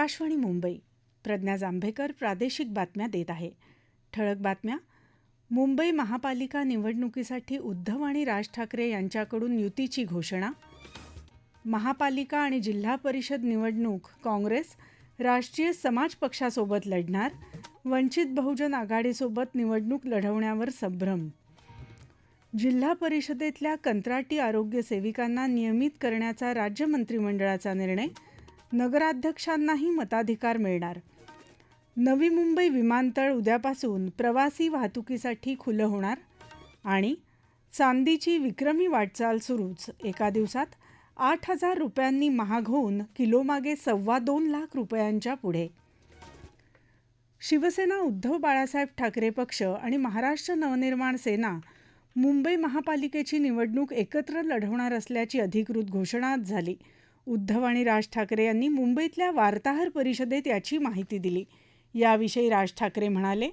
आकाशवाणी मुंबई. प्रज्ञा जांभेकर प्रादेशिक बातम्या देत आहे. ठळक बातम्या. मुंबई महापालिका निवडणुकीसाठी उद्धव आणि राज ठाकरे यांच्याकडून युतीची घोषणा. महापालिका आणि जिल्हा परिषद निवडणूक काँग्रेस राष्ट्रीय समाज पक्षासोबत लढणार वंचित बहुजन आघाडीसोबत निवडणूक लढवण्यावर संभ्रम. जिल्हा परिषदेतल्या कंत्राटी आरोग्य सेविकांना नियमित करण्याचा राज्य मंत्रिमंडळाचा निर्णय नगराध्यक्षांनाही मताधिकार मिळणार. नवी मुंबई विमानतळ उद्यापासून प्रवासी वाहतुकीसाठी खुलं होणार आणि चांदीची विक्रमी वाटचाल सुरूच. एका दिवसात आठ हजार रुपयांनी महाग होऊन किलोमागे सव्वा दोन लाख रुपयांच्या पुढे. शिवसेना उद्धव बाळासाहेब ठाकरे पक्ष आणि महाराष्ट्र नवनिर्माण सेना मुंबई महापालिकेची निवडणूक एकत्र लढवणार असल्याची अधिकृत घोषणा आज झाली. उद्धव आणि राज ठाकरे यांनी मुंबईतल्या वार्ताहर परिषदेत याची माहिती दिली. याविषयी राज ठाकरे म्हणाले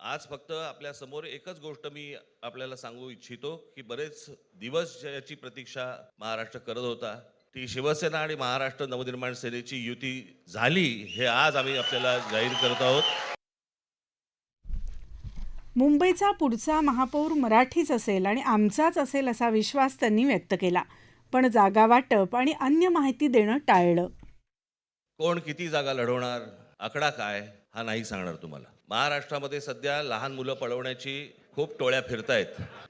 आज फक्त आपल्यासमोर एकच गोष्ट मी आपल्याला सांगू इच्छितो की बरेच दिवस याची प्रतीक्षा महाराष्ट्र करत होता. ती शिवसेना आणि महाराष्ट्र नवनिर्माण सेनेची युती झाली हे आज आम्ही आपल्याला जाहीर करत आहोत. मुंबईचा पुढचा महापौर मराठीच असेल आणि आमचाच असेल असा विश्वास त्यांनी व्यक्त केला. पण जागा वाटप आणि अन्य माहिती देणं टाळलं. कोण किती जागा लढवणार आकडा काय हा नाही सांगणार तुम्हाला. महाराष्ट्रामध्ये सध्या लहान मुलं पळवण्याची खूप टोळ्या फिरतायत.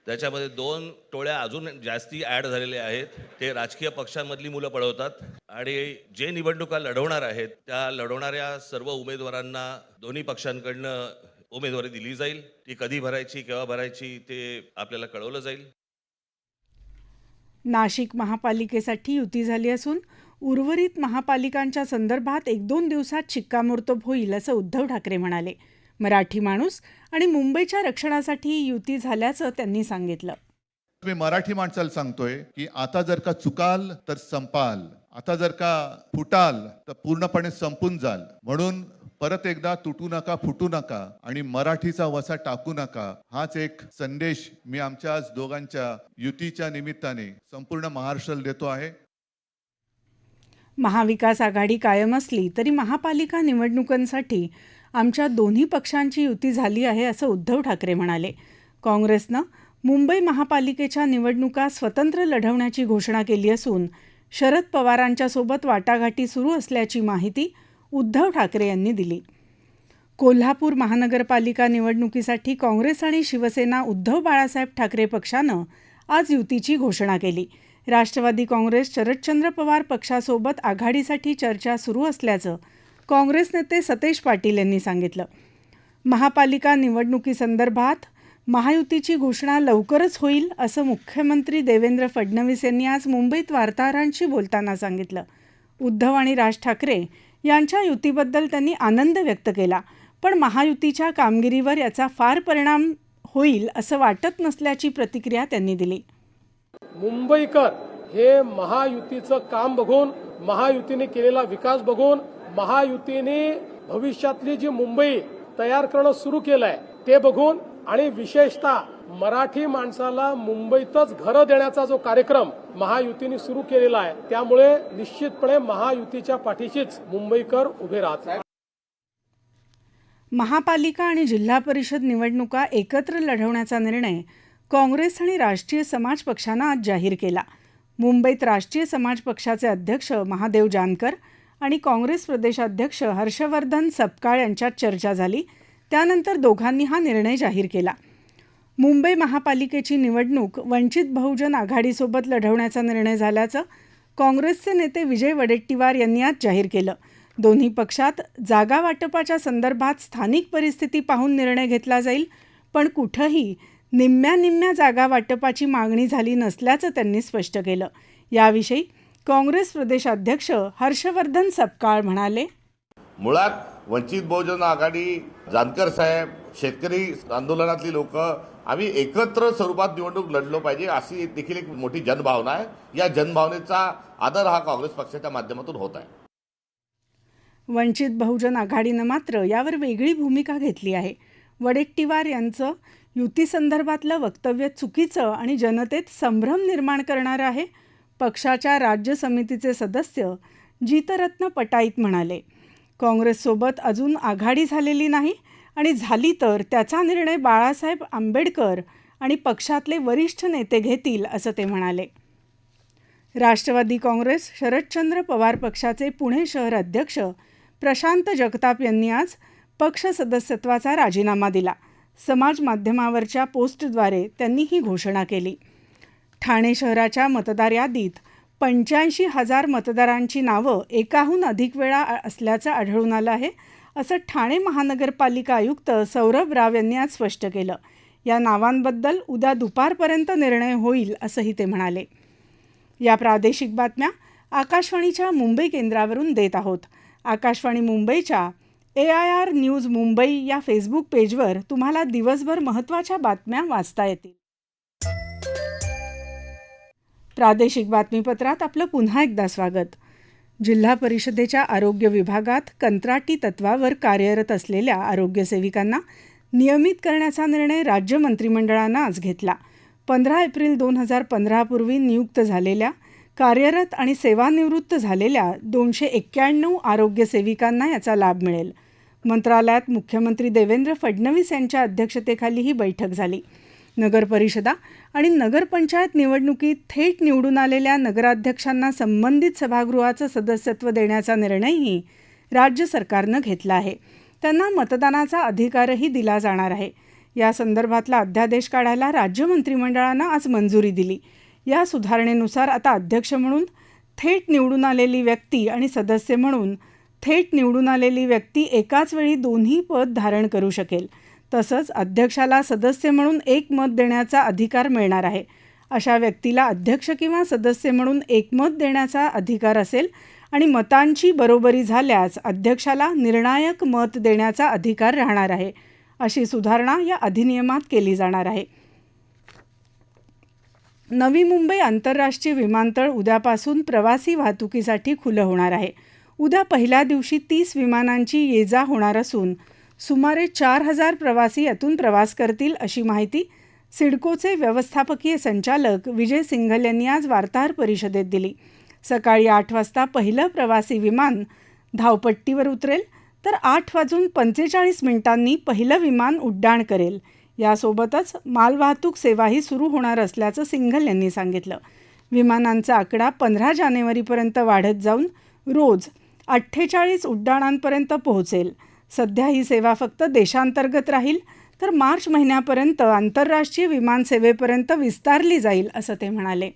त्याच्यामध्ये दोन टोळ्या अजून जास्ती ॲड झालेल्या आहेत. ते राजकीय पक्षांमधली मुलं पळवतात आणि जे निवडणुका लढवणार आहेत त्या लढवणाऱ्या सर्व उमेदवारांना दोन्ही पक्षांकडनं उमेदवारी दिली जाईल. ती कधी भरायची केव्हा भरायची ते आपल्याला कळवलं जाईल. नाशिक महापालिकेसाठी युती झाली असून उर्वरित महापालिकांच्या संदर्भात एक दोन दिवसात शिक्कामोर्तब होईल असं उद्धव ठाकरे म्हणाले. मराठी माणूस आणि मुंबईच्या रक्षणासाठी युती झाल्याचं त्यांनी सांगितलं. मी मराठी माणसाला सांगतोय की आता जर का चुकाल तर संपाल. आता जर का फुटाल तर पूर्णपणे संपून जाल. म्हणून परत एकदा तुटू नका फुटू नका आणि मराठीचा वसा टाकू नका. हाच एक संदेश मी आमच्या आज दोघांच्या युतीच्या निमित्ताने संपूर्ण महाराष्ट्राला देतो आहे. महाविकास आघाडी कायम असली तरी महापालिका निवडणुकांसाठी आमच्या दोन्ही पक्षांची युती झाली आहे असं उद्धव ठाकरे म्हणाले. काँग्रेसनं मुंबई महापालिकेच्या निवडणुका स्वतंत्र लढवण्याची घोषणा केली असून शरद पवारांच्या सोबत वाटाघाटी सुरू असल्याची माहिती उद्धव ठाकरे यांनी दिली. कोल्हापूर महानगरपालिका निवडणुकीसाठी काँग्रेस आणि शिवसेना उद्धव बाळासाहेब ठाकरे पक्षानं आज युतीची घोषणा केली. राष्ट्रवादी काँग्रेस शरदचंद्र पवार पक्षासोबत आघाडीसाठी चर्चा सुरू असल्याचं काँग्रेस नेते सतेज पाटील यांनी सांगितलं. महापालिका निवडणुकीसंदर्भात महायुतीची घोषणा लवकरच होईल असं मुख्यमंत्री देवेंद्र फडणवीस यांनी आज मुंबईत वार्ताहरांशी बोलताना सांगितलं. उद्धव आणि राज ठाकरे यांच्या युतीबद्दल त्यांनी आनंद व्यक्त केला. पण महायुतीच्या कामगिरीवर याचा फार परिणाम होईल असं वाटत नसल्याची प्रतिक्रिया त्यांनी दिली. मुंबईकर हे महायुतीचं काम बघून महायुतीने केलेला विकास बघून महायुतीने भविष्यातली जी मुंबई तयार करणं सुरू केलंय ते बघून आणि विशेषतः मराठी माणसाला मुंबईतच घरं देण्याचा जो कार्यक्रम महायुतीने सुरू केलेला आहे त्यामुळे निश्चितपणे महायुतीच्या पाठीशीच मुंबईकर उभे राहत महापालिका आणि जिल्हा परिषद निवडणुका एकत्र लढवण्याचा निर्णय काँग्रेस आणि राष्ट्रीय समाज पक्षानं आज जाहीर केला. मुंबईत राष्ट्रीय समाज पक्षाचे अध्यक्ष महादेव जानकर आणि काँग्रेस प्रदेशाध्यक्ष हर्षवर्धन सपकाळ यांच्यात चर्चा झाली. त्यानंतर दोघांनी हा निर्णय जाहीर केला. मुंबई महापालिकेची निवडणूक वंचित बहुजन आघाडीसोबत लढवण्याचा निर्णय झाल्याचं काँग्रेसचे नेते विजय वडेट्टीवार यांनी आज जाहीर केलं. दोन्ही पक्षात जागा वाटपाच्या संदर्भात स्थानिक परिस्थिती पाहून निर्णय घेतला जाईल पण कुठंही निम्म्या निम्म्या जागा वाटपाची मागणी झाली नसल्याचं त्यांनी स्पष्ट केलं. याविषयी काँग्रेस प्रदेशाध्यक्ष हर्षवर्धन सपकाळ म्हणाले मुळात वंचित बहुजन आघाडी जानकर साहेब शेतकरी आंदोलनातली लोक आम्ही एकत्र स्वरूपात निवडणूक लढलो पाहिजे अशी देखील एक मोठी जनभावना आहे. या जनभावनेचा आदर हा काँग्रेस पक्षाच्या माध्यमातून होत आहे. वंचित बहुजन आघाडीनं मात्र यावर वेगळी भूमिका घेतली आहे. वडेट्टीवार यांचं युतीसंदर्भातलं वक्तव्य चुकीचं आणि जनतेत संभ्रम निर्माण करणारं आहे पक्षाच्या राज्य समितीचे सदस्य जीतरत्न पटाईत म्हणाले. काँग्रेससोबत अजून आघाडी झालेली नाही आणि झाली तर त्याचा निर्णय बाळासाहेब आंबेडकर आणि पक्षातले वरिष्ठ नेते घेतील असं ते म्हणाले. राष्ट्रवादी काँग्रेस शरदचंद्र पवार पक्षाचे पुणे शहर अध्यक्ष प्रशांत जगताप यांनी आज पक्ष सदस्यत्वाचा राजीनामा दिला. समाज माध्यमावरच्या पोस्टद्वारे त्यांनी ही घोषणा केली. ठाणे शहराच्या मतदार यादीत पंच्याऐंशी हजार मतदारांची नावं एकाहून अधिक वेळा असल्याचं आढळून आलं आहे. असं ठाणे महानगरपालिका आयुक्त सौरभ राव यांनी आज स्पष्ट केलं. या नावांबद्दल उद्या दुपारपर्यंत निर्णय होईल असंही ते म्हणाले. या प्रादेशिक बातम्या आकाशवाणीच्या मुंबई केंद्रावरून देत आहोत. आकाशवाणी मुंबईच्या A I R news Mumbai या फेसबुक पेजवर तुम्हाला दिवसभर महत्त्वाच्या बातम्या वाचता येतील. प्रादेशिक बातमीपत्रात आपलं पुन्हा एकदा स्वागत. जिल्हा परिषदेच्या आरोग्य विभागात कंत्राटी तत्वावर कार्यरत असलेल्या आरोग्यसेविकांना नियमित करण्याचा निर्णय राज्य मंत्रिमंडळानं आज घेतला. पंधरा एप्रिल दोन हजार पंधरापूर्वी नियुक्त झालेल्या कार्यरत आणि सेवानिवृत्त झालेल्या दोनशे एक्क्याण्णव आरोग्यसेविकांना याचा लाभ मिळेल. मंत्रालयात मुख्यमंत्री देवेंद्र फडणवीस यांच्या अध्यक्षतेखाली ही बैठक झाली. नगरपरिषदा आणि नगरपंचायत निवडणुकीत थेट निवडून आलेल्या नगराध्यक्षांना संबंधित सभागृहाचं सदस्यत्व देण्याचा निर्णयही राज्य सरकारनं घेतला आहे. त्यांना मतदानाचा अधिकारही दिला जाणार आहे. या संदर्भातला अध्यादेश काढायला राज्य मंत्रिमंडळानं आज मंजुरी दिली. या सुधारणेनुसार आता अध्यक्ष म्हणून थेट निवडून आलेली व्यक्ती आणि सदस्य म्हणून थेट निवडून आलेली व्यक्ती एकाच वेळी दोन्ही पद धारण करू शकेल. तसंच अध्यक्षाला सदस्य म्हणून एक मत देण्याचा अधिकार मिळणार आहे. अशा व्यक्तीला अध्यक्ष किंवा सदस्य म्हणून एकमत देण्याचा अधिकार असेल आणि मतांची बरोबरी झाल्यास अध्यक्षाला निर्णायक मत देण्याचा अधिकार राहणार आहे अशी सुधारणा या अधिनियमात केली जाणार आहे. नवी मुंबई आंतरराष्ट्रीय विमानतळ उद्यापासून प्रवासी वाहतुकीसाठी खुलं होणार आहे. उद्या पहिल्या दिवशी तीस विमानांची ये जा होणार असून सुमारे चार हजार प्रवासी यातून प्रवास करतील अशी माहिती सिडकोचे व्यवस्थापकीय संचालक विजय सिंघल यांनी आज वार्ताहर परिषदेत दिली. सकाळी आठ वाजता पहिलं प्रवासी विमान धावपट्टीवर उतरेल तर आठ वाजून पंचेचाळीस मिनिटांनी पहिलं विमान उड्डाण करेल. यासोबतच मालवाहतूक सेवाही सुरू होणार असल्याचं सिंघल यांनी सांगितलं. विमानांचा आकडा पंधरा जानेवारीपर्यंत वाढत जाऊन रोज अठ्ठेचाळीस उड्डाणांपर्यंत पोहोचेल. सध्या ही सेवा फक्त देशांतर्गत राहील तर मार्च महिन्यापर्यंत आंतरराष्ट्रीय विमानसेवेपर्यंत विस्तारली जाईल असं ते म्हणाले.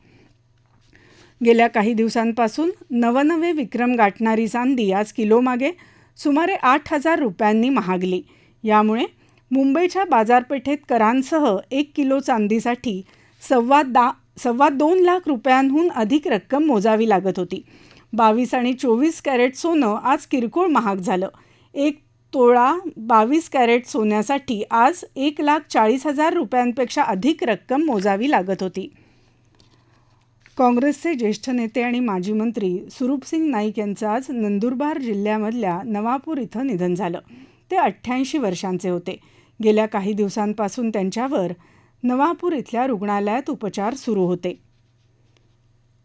गेल्या काही दिवसांपासून नवनवे विक्रम गाठणारी चांदी आज किलोमागे सुमारे आठ हजार रुपयांनी महागली. यामुळे मुंबईच्या बाजारपेठेत करांसह एक किलो चांदीसाठी सव्वा दा सव्वा दोन लाख रुपयांहून अधिक रक्कम मोजावी लागत होती. बावीस आणि चोवीस कॅरेट सोनं आज किरकोळ महाग झालं. एक तोळा बावीस कॅरेट सोन्यासाठी आज एक लाख चाळीस हजार रुपयांपेक्षा अधिक रक्कम मोजावी लागत होती. काँग्रेसचे ज्येष्ठ नेते आणि माजी मंत्री सुरूपसिंग नाईक यांचं आज नंदुरबार जिल्ह्यामधल्या नवापूर इथं निधन झालं. ते अठ्ठ्याऐंशी वर्षांचे होते. गेल्या काही दिवसांपासून त्यांच्यावर नवापूर इथल्या रुग्णालयात उपचार सुरू होते.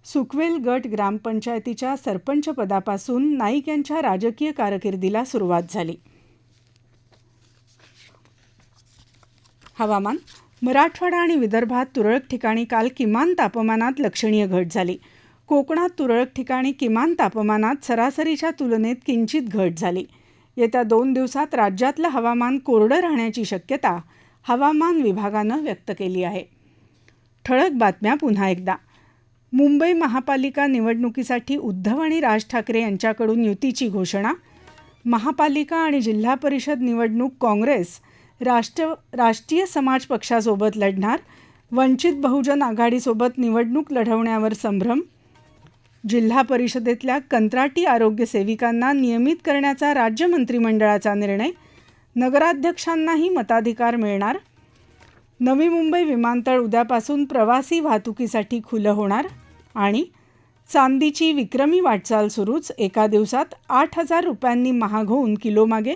सुकवेल गट ग्रामपंचायतीच्या सरपंचपदापासून नाईक यांच्या राजकीय कारकिर्दीला सुरुवात झाली. हवामान मराठवाडा आणि विदर्भात तुरळक ठिकाणी काल किमान तापमानात लक्षणीय घट झाली. कोकणात तुरळक ठिकाणी किमान तापमानात सरासरीच्या तुलनेत किंचित घट झाली. येत्या दोन दिवसात राज्यातलं हवामान कोरडं राहण्याची शक्यता हवामान विभागानं व्यक्त केली आहे. ठळक बातम्या पुन्हा एकदा. मुंबई महापालिका निवडणुकीसाठी उद्धव आणि राज ठाकरे यांच्याकडून युतीची घोषणा. महापालिका आणि जिल्हा परिषद निवडणूक काँग्रेस राष्ट्र राष्ट्रीय समाज पक्षासोबत लढणार वंचित बहुजन आघाडीसोबत निवडणूक लढवण्यावर संभ्रम जिल्हा परिषदेतल्या कंत्राटी आरोग्य सेविकांना नियमित करण्याचा राज्य मंत्रिमंडळाचा निर्णय नगराध्यक्षांनाही मताधिकार मिळणार नवी मुंबई विमानतळ उद्यापासून प्रवासी वाहतुकीसाठी खुलं होणार आणि चांदीची विक्रमी वाटचाल सुरूच एका दिवसात आठ हजार रुपयांनी महाग होऊन किलोमागे